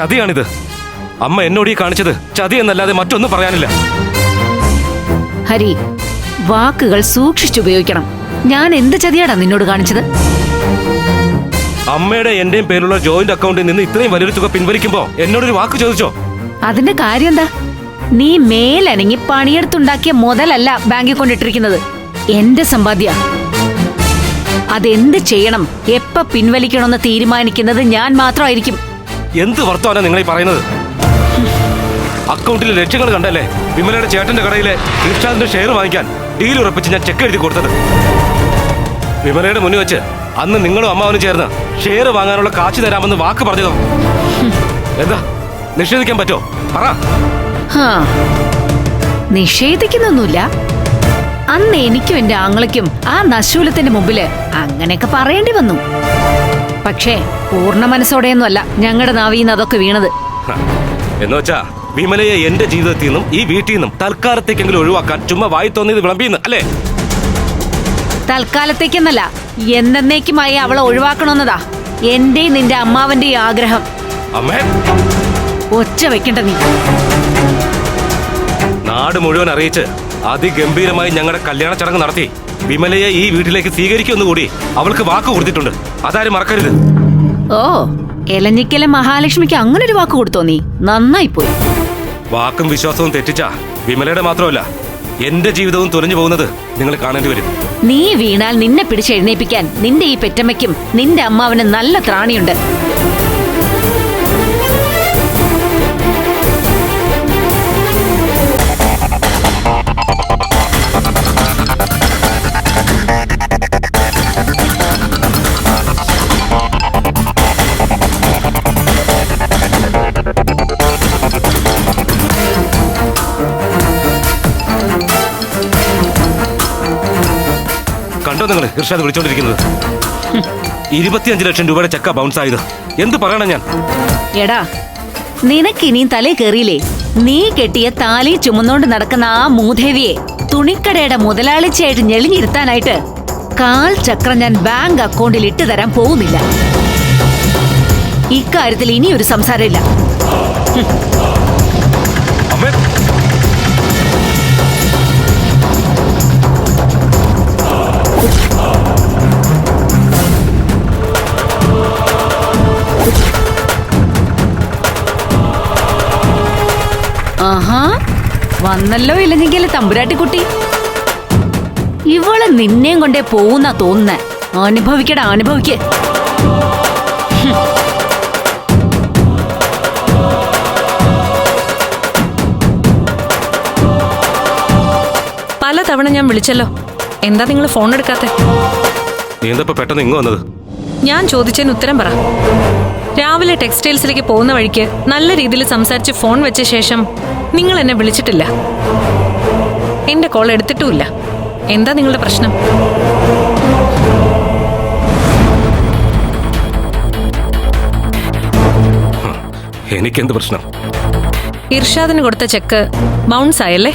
ചതിയാണിത്. അമ്മ എന്നോട് ഈ കാണിച്ചത് ചതി എന്നല്ലാതെ മറ്റൊന്നും പറയാനില്ല. ഹരി വാക്കുകൾ സൂക്ഷിച്ചുപയോഗിക്കണം ഞാൻ എന്ത് ചതിയാടാ നിന്നോട് കാണിച്ചത്? അമ്മയുടെ എന്റെയും പേരുള്ള ജോയിന്റ് അക്കൗണ്ടിൽ നിന്ന് ഇത്രയും വലിയൊരു തുക പിൻവലിക്കുമ്പോ എന്നോടൊരു വാക്ക് ചോദിച്ചോ? അതിന്റെ കാര്യം എന്താ നീ മേലനങ്ങി പണിയെടുത്തുണ്ടാക്കിയ മുതലല്ല ബാങ്കിൽ കൊണ്ടിട്ടിരിക്കുന്നത്. എന്റെ സമ്പാദ്യ. അതെന്ത് ചെയ്യണം? എപ്പ പിൻവലിക്കണമെന്ന് തീരുമാനിക്കുന്നത് ഞാൻ മാത്രമായിരിക്കും. എന്ത് വർത്തമാനാണ് നിങ്ങൾ പറയുന്നത്? അക്കൗണ്ടിലെ ലക്ഷ്യങ്ങൾ കണ്ടല്ലേ? വിമലയുടെ ചേട്ടന്റെ കടയിലെ ഇർഷാദിന്റെ ഷെയർ വാങ്ങിക്കാൻ ഡീൽ ഉറപ്പിച്ച് ഞാൻ ചെക്ക് എഴുതി കൊടുത്തത്. വിമലയുടെ മുന്നിൽ വെച്ച് അന്ന് നിങ്ങളും അമ്മാവനും ചേർന്ന് ഷെയർ വാങ്ങാനുള്ള കാശ് തരാമെന്ന് വാക്ക് പറഞ്ഞതോ? എന്താ? നിഷേധിക്കാൻ പറ്റോ പറ. നിഷേധിക്കുന്നൊന്നുമില്ല. അന്ന് എനിക്കും എന്റെ ആങ്ങളയ്ക്കും ആ നശൂലത്തിന്റെ മുമ്പിൽ അങ്ങനെയൊക്കെ പറയേണ്ടി വന്നു. പക്ഷേ പൂർണ മനസ്സോടെയൊന്നുമല്ല ഞങ്ങളുടെ നാവിന്ന് അതൊക്കെ വീണത്. എന്നുവച്ചാ വിമലയെ എന്റെ ജീവിതത്തിൽ നിന്നും ഈ വീട്ടിൽ നിന്നും തൽക്കാലത്തേക്കെങ്കിലും ഒഴിവാക്കാൻ ചുമ്മാ വായി തോന്നിയത് വിളമ്പിന്ന് അല്ലേ? തൽക്കാലത്തേക്കെന്നല്ല എന്നേക്കുമായി അവളെ ഒഴിവാക്കണമെന്നതാ എന്റെയും നിന്റെ അമ്മാവന്റെയും ആഗ്രഹം. അമ്മേ! ഒച്ച വെക്കണ്ട നീ. നാട് മുഴുവൻ അറിയിച്ച് അതിഗംഭീരമായി ഞങ്ങളുടെ കല്യാണ ചടങ്ങ് നടത്തി. വിമലയെ ഈ വീട്ടിലേക്ക് സ്വീകരിക്കുമെന്ന് അവൾക്ക് വാക്ക് കൊടുത്തിട്ടുണ്ട്. അതാരും മറക്കരുത്. ഓ എലഞ്ഞിക്കലെ മഹാലക്ഷ്മിക്ക് അങ്ങനെ ഒരു വാക്ക് കൊടുത്തോ നീ? നന്നായി പോയി വാക്കും വിശ്വാസവും തെറ്റിച്ച വിമലയുടെ മാത്രമല്ല എന്റെ ജീവിതവും തുലഞ്ഞു പോകുന്നത് നിങ്ങൾ കാണേണ്ടി വരും. നീ വീണാൽ നിന്നെ പിടിച്ചെഴുന്നേപ്പിക്കാൻ നിന്റെ ഈ പെറ്റമ്മയ്ക്കും നിന്റെ അമ്മാവനും നല്ല ത്രാണിയുണ്ട്. കണ്ടോ നിങ്ങൾ ഇർഷാദ് വിളിച്ചോണ്ടിരിക്കുന്നത്. ഇരുപത്തിയഞ്ച് ലക്ഷം രൂപയുടെ ചെക്ക ബൗൺസ് ആയത്. എന്ത് പറയണം ഞാൻ? എടാ നിനക്കിനിയും തലേ കയറിയില്ലേ നീ കെട്ടിയ താലി ചുമന്നോണ്ട് നടക്കുന്ന ആ മൂദേവിയെ തുണിക്കടയുടെ മുതലാളിച്ചയായിട്ട് ഞെളിഞ്ഞിരുത്താനായിട്ട് കാൽ ചക്രം ഞാൻ ബാങ്ക് അക്കൗണ്ടിൽ ഇട്ട് തരാൻ പോകുന്നില്ല. ഇക്കാര്യത്തിൽ ഇനിയൊരു സംസാരമില്ല. ആഹാ വന്നല്ലോ ഇല്ലെങ്കിൽ തമ്പുരാട്ടിക്കുട്ടി. ഇവൾ നിന്നെയും കൊണ്ടേ പോകുന്ന തോന്നുന്നേ. അനുഭവിക്കടാ പല തവണ ഞാൻ വിളിച്ചല്ലോ. എന്താ നിങ്ങൾ ഫോൺ എടുക്കാത്ത? പെട്ടെന്ന് ഇങ്ങ് വന്നത്. ഞാൻ ചോദിച്ചതിന് ഉത്തരം പറ. രാവിലെ ടെക്സ്റ്റൈൽസിലേക്ക് പോകുന്ന വഴിക്ക് നല്ല രീതിയിൽ സംസാരിച്ച് ഫോൺ വെച്ച ശേഷം നിങ്ങൾ എന്നെ വിളിച്ചിട്ടില്ല. എന്റെ കോൾ എടുത്തിട്ടുമില്ല. എന്താ നിങ്ങളുടെ പ്രശ്നം? എനിക്കെന്ത് പ്രശ്നം? ഇർഷാദിന് കൊടുത്ത ചെക്ക് ബൗൺസ് ആയല്ലേ?